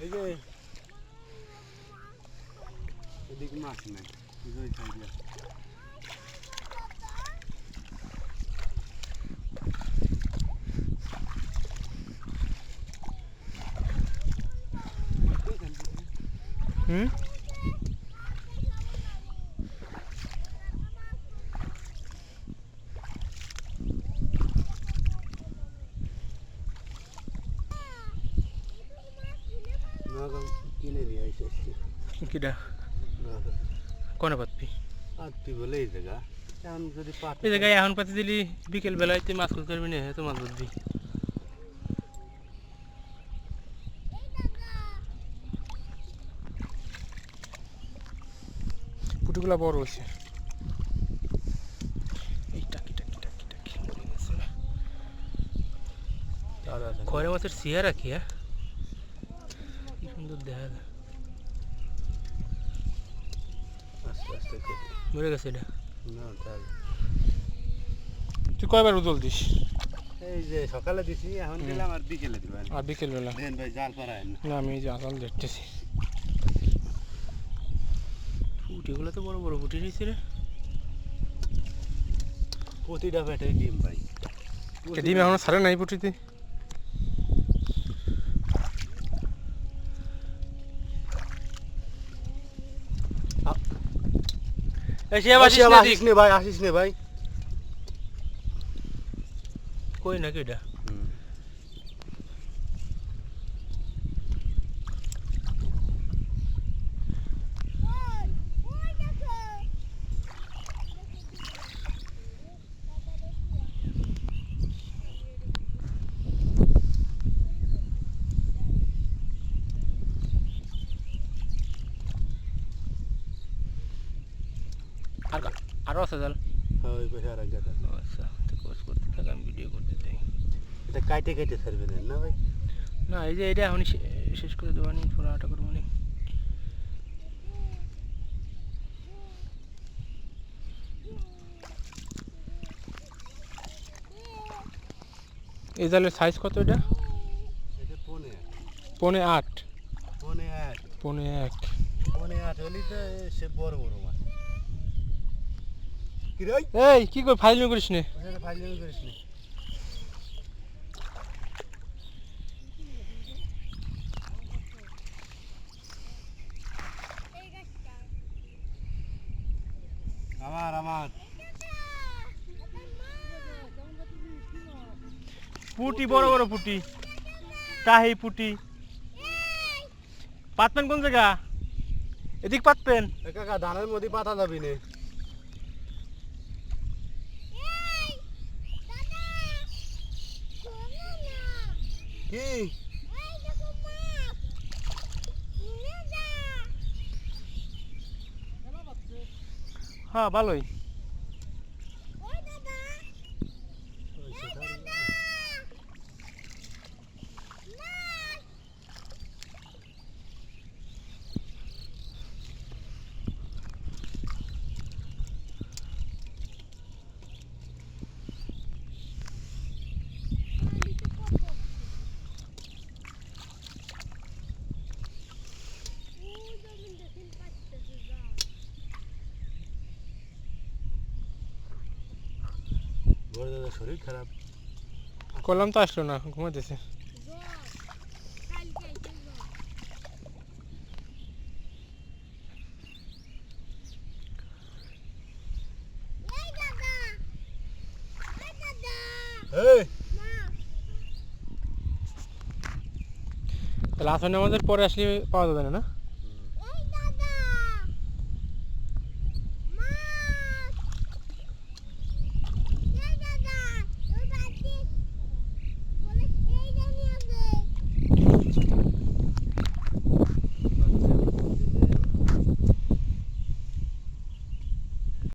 এদিকে এদিকে মাছ নাই এই যে ওই সাইডে হুম কিনে নিয়ে পাতবি? তুই বলে এই জায়গা এখন যদি পাট এই জায়গায় এখন পাতি দিলি বিকেল বেলায় তুই মাছ করবি না তো মাছ ধরবি। পুটুগুলা বড় হয়েছে। খয়রা মাছের সিয়া রাখি হ্যাঁ? দেখা যায় আস্তে আস্তে। করে মরে গেছে এটা। না তার তুই কয়বার উদল দিস? এই যে সকালে দিছি এখন। দিলাম আর বিকেলে দিবেন আর বিকেল বেলা দেন ভাই জাল পারায় না না আমি এই যে আসাল দেখতেছি। পুটিগুলো তো বড় বড় পুটি রয়েছে রে। প্রতিটা পেটে ডিম ভাই। ডিম এখনও ছাড়ে নাই পুটিতে? আসিস আসিস নে ভাই আসিস নে ভাই কই নাকি এটা আর কা- আরও আছে জাল হ্যাঁ ওই পাশে আর এক গাছ। আচ্ছা কোর্স করতে থাক আমি ভিডিও করতে চাই। এটা কাইটে কাইটে ছাড়বে না ভাই? না এই যে এটা এখনই শে- শেষ করে দেবো নি পুরো আটা করব নি। এই জালের সাইজ কত এটা? পনে আট। পনে এক পনে এক পনে আট হলেই তো সে বড় বড় মাছ। এই কি কর ফাইল করিস নে? ফাইল করিস নি। আমার আমার। পুটি বড় বড় পুটি। তাহি পুটি। পাতবেন কোন জায়গা? এদিক পাতবেন। কাকা ধানের মধ্যে পাতা যাবি নে। কি হ্যাঁ ভালোই। বড় দাদা শরীর খারাপ। করলাম তো আসলো না ঘুমাইতেছে। এই! তাহলে আসলে আমাদের পরে আসলে পাওয়া যাবে না না?